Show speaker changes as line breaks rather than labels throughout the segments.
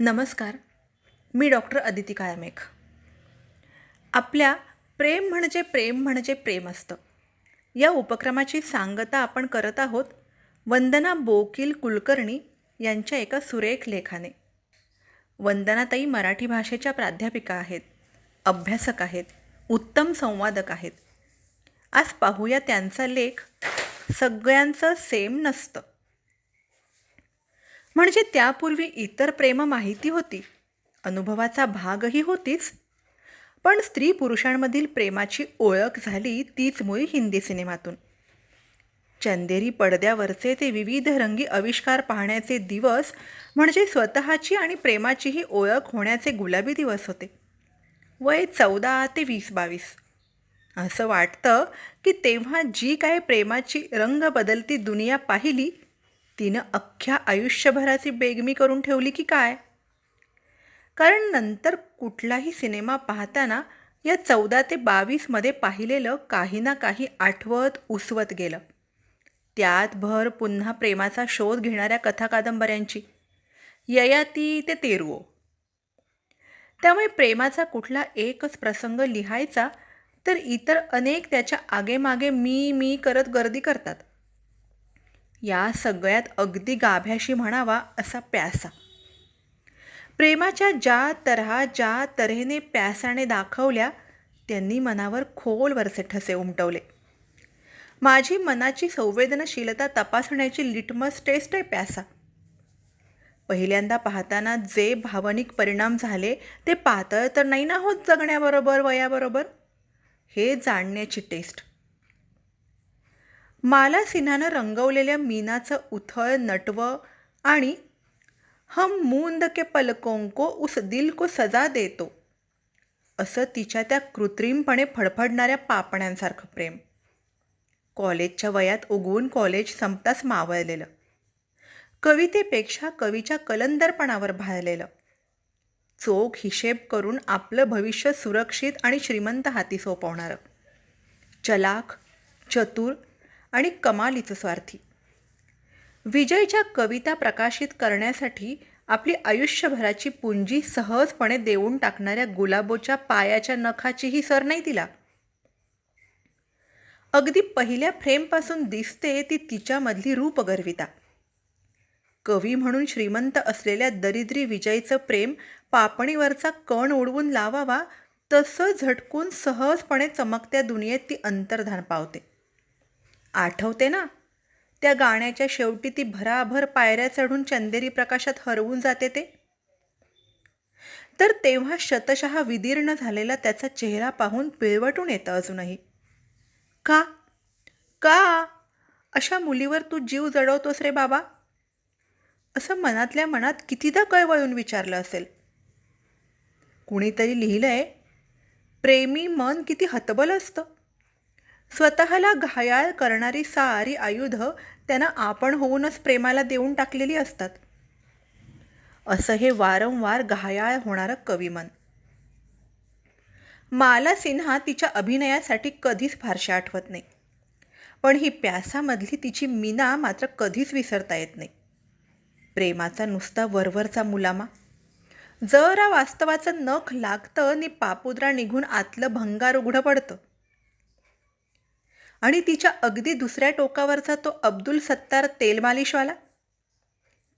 नमस्कार. मी डॉक्टर अदिती काळमेघ आपल्या प्रेम म्हणजे प्रेम म्हणजे प्रेम असतं. या उपक्रमाची सांगता आपण करत आहोत वंदना बोकील कुलकर्णी यांच्या एका सुरेख लेखाने. वंदनाताई मराठी भाषेच्या प्राध्यापिका आहेत अभ्यासक आहेत उत्तम संवादक आहेत. आज पाहूया त्यांचा लेख सगळ्यांचं सेम नसतं. म्हणजे त्यापूर्वी इतर प्रेम माहिती होती. अनुभवाचा भागही होतीच. पण स्त्री पुरुषांमधील प्रेमाची ओळख झाली तीच मुळी हिंदी सिनेमातून. चंदेरी पडद्यावरचे ते विविध रंगी आविष्कार पाहण्याचे दिवस म्हणजे स्वतःची आणि प्रेमाचीही ओळख होण्याचे गुलाबी दिवस होते. वय चौदा ते वीस बावीस. असं वाटतं की तेव्हा जी काय प्रेमाची रंग बदलती दुनिया पाहिली तिनं अख्ख्या आयुष्यभराची बेगमी करून ठेवली की काय? कारण नंतर कुठलाही सिनेमा पाहताना या चौदा ते बावीसमध्ये पाहिलेलं काही ना काही आठवत उसवत गेलं. त्यात भर पुन्हा प्रेमाचा शोध घेणाऱ्या कथा कादंबऱ्यांची. ययाती ते तेरवो त्यामुळे प्रेमाचा कुठला एकच प्रसंग लिहायचा तर इतर अनेक त्याच्या आगेमागे मी मी करत गर्दी करतात. या सगळ्यात अगदी गाभ्याशी म्हणावा असा प्यासा. प्रेमाच्या ज्या तऱ्हा ज्या तऱ्हेने प्यासाने दाखवल्या त्यांनी मनावर खोलवरचे ठसे उमटवले. माझी मनाची संवेदनशीलता तपासण्याची लिटमस टेस्ट आहे प्यासा. पहिल्यांदा पाहताना जे भावनिक परिणाम झाले ते पातळ तर नाही ना होत जगण्याबरोबर वयाबरोबर? हे जाणण्याची टेस्ट. माला सिन्हानं रंगवलेल्या मीनाचं उथळ नटवं आणि हम मूंद के पलकों को उस दिल को सजा देतो असं तिच्या त्या कृत्रिमपणे फडफडणाऱ्या पापण्यांसारखं प्रेम. कॉलेजच्या वयात उगवून कॉलेज संपताच मावळलेलं. कवितेपेक्षा कवीच्या कलंदरपणावर भाळलेलं. चोख हिशेब करून आपलं भविष्य सुरक्षित आणि श्रीमंत हाती सोपवणारं. चलाख चतुर आणि कमालीचं स्वार्थी. विजयच्या कविता प्रकाशित करण्यासाठी आपली आयुष्यभराची पुंजी सहजपणे देऊन टाकणाऱ्या गुलाबोच्या पायाच्या नखाचीही सर नाही तिला. अगदी पहिल्या फ्रेमपासून दिसते ती तिच्यामधली रूपगर्विता. कवी म्हणून श्रीमंत असलेल्या दरिद्री विजयचं प्रेम पापणीवरचा कण उडवून लावावा तसं झटकून सहजपणे चमकत्या दुनियेत ती अंतर्धान पावते. आठवते ना? त्या गाण्याच्या शेवटी ती भराभर पायऱ्या चढून चंदेरी प्रकाशात हरवून जाते ते. तर तेव्हा शतशः विदीर्ण झालेला त्याचा चेहरा पाहून पिळवटून येतं अजूनही. का? का? अशा मुलीवर तू जीव जडवतोस रे बाबा? असं मनातल्या मनात कितीदा कळवळून विचारलं असेल. कुणीतरी लिहिलंय प्रेमी मन किती हतबल असतं. स्वतःला घायाळ करणारी सारी आयुधं त्यानं आपण होऊनच प्रेमाला देऊन टाकलेली असतात. असं हे वारंवार घायाळ होणारं कविमन. माला सिन्हा तिच्या अभिनयासाठी कधीच फारशा आठवत नाही. पण ही प्यासामधली तिची मीना मात्र कधीच विसरता येत नाही. प्रेमाचा नुसता वरवरचा मुलामा. जरा वास्तवाचं नख लागतं आणि पापुद्रा निघून आतलं भंगार उघडं पडतं. आणि तिच्या अगदी दुसऱ्या टोकावरचा तो अब्दुल सत्तार तेलमालिशवाला?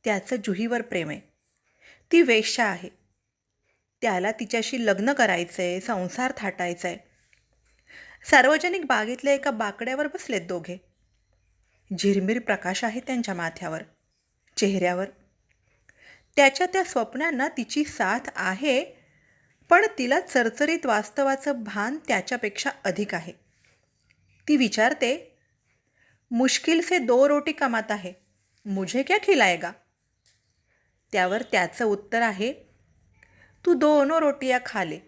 त्याचं जुहीवर प्रेम आहे. ती वेश्या आहे. त्याला तिच्याशी लग्न करायचं आहे संसार थाटायचा आहे सार्वजनिक बागेतल्या एका बाकड्यावर बसलेत दोघे. झिरमिर प्रकाश आहे त्यांच्या माथ्यावर चेहऱ्यावर. त्याच्या त्या स्वप्नांना तिची साथ आहे पण तिला चरचरीत वास्तवाचं भान त्याच्यापेक्षा अधिक आहे. ती विचारते मुश्किल से दो रोटी कमात आहे मुझे क्या खिलाएगा? त्यावर त्याचं उत्तर आहे तू दोनों रोटियां खा ले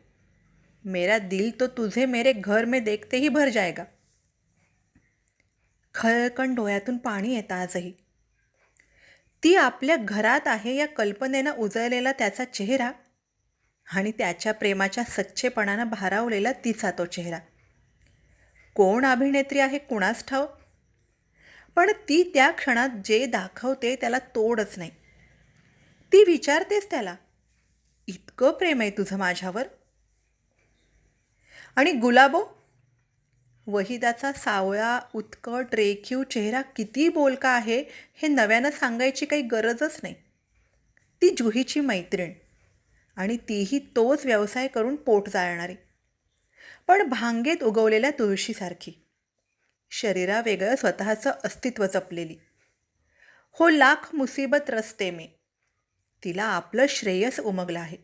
मेरा दिल तो तुझे मेरे घर में देखते ही भर जाएगा. खळकण डोळ्यातून पाणी येतं आजही. ती आपल्या घरात आहे या कल्पनेनं उजळलेला त्याचा चेहरा आणि त्याच्या प्रेमाच्या सच्चेपणानं भारावलेला तिचा तो चेहरा. कोण अभिनेत्री आहे कुणास ठाव? पण ती त्या क्षणात जे दाखवते त्याला तोडच नाही. ती विचारतेच त्याला इतकं प्रेम आहे तुझं माझ्यावर? आणि गुलाबो वहिदाचा सावळा उत्कट रेखीव चेहरा किती बोलका आहे हे नव्यानं सांगायची काही गरजच नाही. ती जुहीची मैत्रीण आणि तीही तोच व्यवसाय करून पोट जाळणारी. पण भांगेत उगवलेल्या तुळशीसारखी. शरीरावेगळं स्वतःचं अस्तित्व जपलेली. हो लाख मुसीबत रस्ते में. तिला आपलं श्रेयस उमगलं आहे.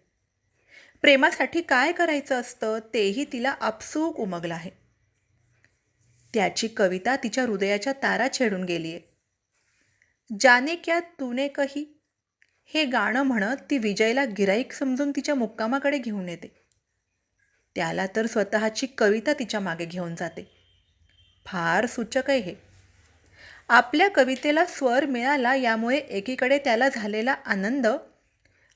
प्रेमासाठी काय करायचं असतं तेही तिला आपसूक उमगलं आहे. त्याची कविता तिच्या हृदयाच्या तारा छेडून गेली आहे जाने क्या तूने कही? हे गाणं म्हणत ती विजयला गिराईक समजून तिच्या मुक्कामाकडे घेऊन येते. त्याला तर स्वतःची कविता तिच्यामागे घेऊन जाते. फार सूचक आहे हे. आपल्या कवितेला स्वर मिळाला यामुळे एकीकडे त्याला झालेला आनंद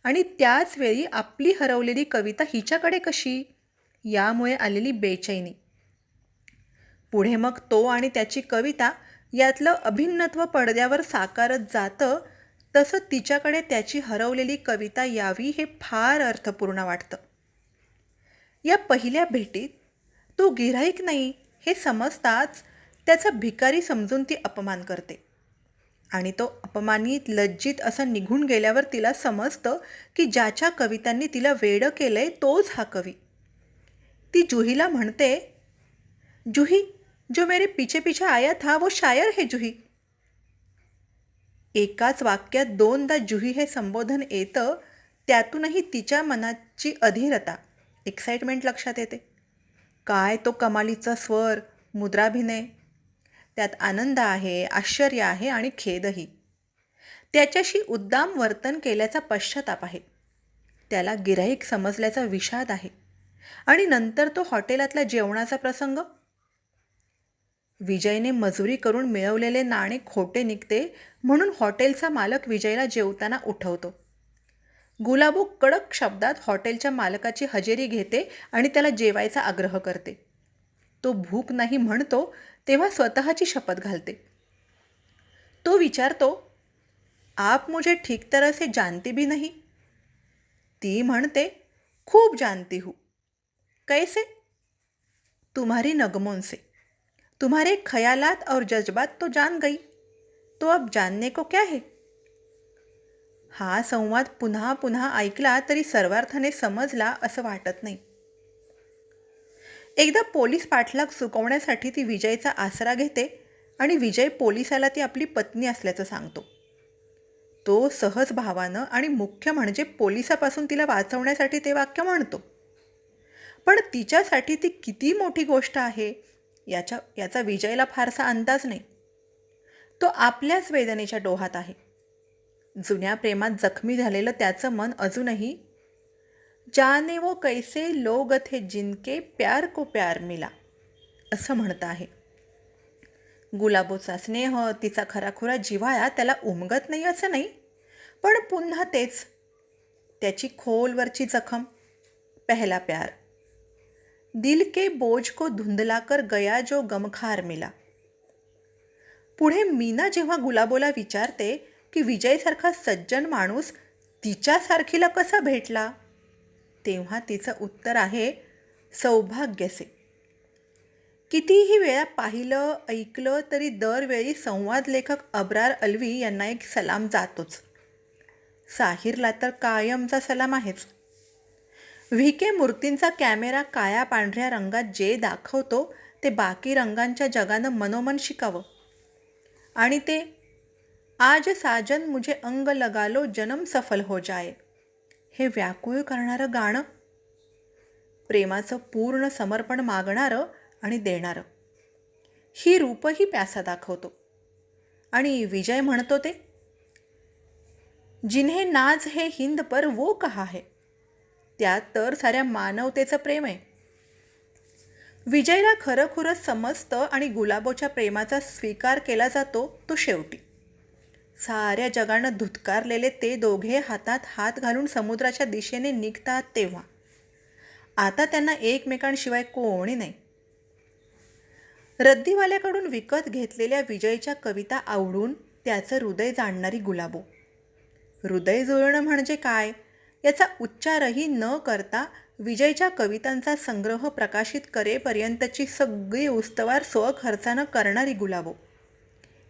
आणि त्याचवेळी आपली हरवलेली कविता हिच्याकडे कशी? यामुळे आलेली बेचैनी. पुढे मग तो आणि त्याची कविता यातलं अभिन्नत्व पडद्यावर साकारत जातं तसं तिच्याकडे त्याची हरवलेली कविता यावी हे फार अर्थपूर्ण वाटतं. या पहिल्या भेटीत तो गिऱ्हाईक नाही हे समजताच त्याचा भिकारी समजून ती अपमान करते. आणि तो अपमानित लज्जित असं निघून गेल्यावर तिला समजतं की ज्याच्या कवितांनी तिला वेडं केलंय तोच हा कवी. ती जुहीला म्हणते जुही जो मेरे पीछे पीछे आया था वो शायर है जुही. एकाच वाक्यात दोनदा जुही हे संबोधन येतं त्यातूनही तिच्या मनाची अधीरता एक्साइटमेंट लक्षात येते. काय तो कमालीचा स्वर मुद्राभिनय. त्यात आनंद आहे आश्चर्य आहे आणि खेदही. त्याच्याशी उद्दाम वर्तन केल्याचा पश्चाताप आहे. त्याला गिराईक समजल्याचा विषाद आहे. आणि नंतर तो हॉटेलातला जेवणाचा प्रसंग. विजयने मजुरी करून मिळवलेले नाणे खोटे निघते म्हणून हॉटेलचा मालक विजयला जेवताना उठवतो. गुलाबो कडक शब्दात हॉटेलच्या मालकाची हजेरी घेते आणि त्याला जेवायचा आग्रह करते. तो भूक नाही म्हणतो तेव्हा स्वतःची शपथ घालते. तो विचारतो आप मुझे ठीक तरह से जानती भी नहीं? ती म्हणते खूप जानती हूँ. कैसे? तुम्हारी नगमों से. तुम्हारे ख्यालात और जज्बात तो जान गई. तो अब जानने को क्या है? हा संवाद पुन्हा पुन्हा ऐकला तरी सर्वार्थाने समजला असं वाटत नाही. एकदा पोलीस पाठलाग चुकवण्यासाठी ती विजयचा आसरा घेते आणि विजय पोलिसाला ती आपली पत्नी असल्याचं सांगतो. तो सहज भावानं आणि मुख्य म्हणजे पोलिसापासून तिला वाचवण्यासाठी ते वाक्य म्हणतो पण तिच्यासाठी ती किती मोठी गोष्ट आहे याच्या याचा विजयला फारसा अंदाज नाही. तो आपल्याच वेदनेच्या डोहात आहे. जुन्या प्रेमात जखमी झालेलं त्याचं मन अजूनही जाने वो कैसे लोग थे जिनके प्यार को प्यार मिला असं म्हणतं आहे. गुलाबोचा स्नेह तिचा खराखुरा जिव्हाळा त्याला उमगत नाही असं नाही पण पुन्हा तेच त्याची खोलवरची जखम पहला प्यार. दिल के बोझ को धुंदलाकर गया जो गमखार मिला. पुढे मीना जेव्हा गुलाबोला विचारते की विजयसारखा सज्जन माणूस तिच्यासारखीला कसा भेटला? तेव्हा तिचं उत्तर आहे सौभाग्यसे. कितीही वेळा पाहिलं ऐकलं तरी दरवेळी संवाद लेखक अब्रार अल्वी यांना एक सलाम जातोच. साहिरला तर कायमचा सलाम आहेच. व्ही. के. मूर्तींचा कॅमेरा काळ्या पांढऱ्या रंगात जे दाखवतो ते बाकी रंगांच्या जगानं मनोमन शिकावं. आणि ते आज साजन मुझे अंग लगालो जन्म सफल हो जाय हे व्याकुळ करणारं गाणं प्रेमाचं पूर्ण समर्पण मागणारं आणि देणारं. ही रूपही प्यासा दाखवतो. आणि विजय म्हणतो ते जिन्हे नाज हे हिंद पर वो कहा है? त्यात तर साऱ्या मानवतेचं प्रेम आहे. विजयला खरंखुरंच समजतं आणि गुलाबोच्या प्रेमाचा स्वीकार केला जातो तो शेवटी. साऱ्या जगानं धुतकारलेले ते दोघे हातात हात घालून समुद्राच्या दिशेने निघतात तेव्हा. आता त्यांना एकमेकांशिवाय कोणी नाही. रद्दीवाल्याकडून विकत घेतलेल्या विजयच्या कविता आवडून त्याचं हृदय जाणणारी गुलाबो. हृदय जुळणं म्हणजे काय? याचा उच्चारही न करता विजयच्या कवितांचा संग्रह प्रकाशित करेपर्यंतची सगळी उस्तवार स्वखर्चानं करणारी गुलाबो.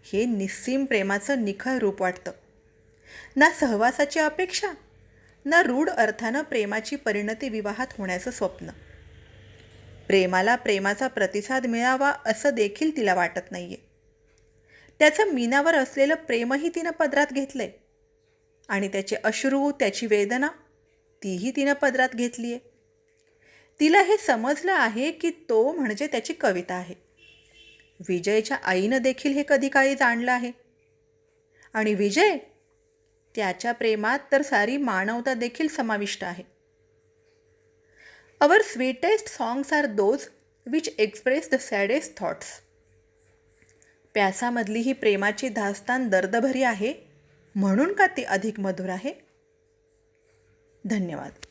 हे निस्सीम प्रेमाचं निखळ रूप वाटतं. ना सहवासाची अपेक्षा ना रूढ अर्थानं प्रेमाची परिणती विवाहात होण्याचं स्वप्न. प्रेमाला प्रेमाचा प्रतिसाद मिळावा असं देखील तिला वाटत नाहीये. त्याचं मीनावर असलेलं प्रेमही तिनं पदरात घेतलंय. आणि त्याचे अश्रू त्याची वेदना तीही तिनं पदरात घेतली आहे तिला हे समजलं आहे की तो म्हणजे त्याची कविता आहे. विजयच्या आईनं देखील हे कधी काही जाणलं आहे. आणि विजय? त्याच्या प्रेमात तर सारी मानवता देखील समाविष्ट आहे. Our sweetest songs are those which express the saddest thoughts. प्यासामधली ही प्रेमाची दास्तान दर्दभरी आहे म्हणून का ती अधिक मधुर आहे? धन्यवाद.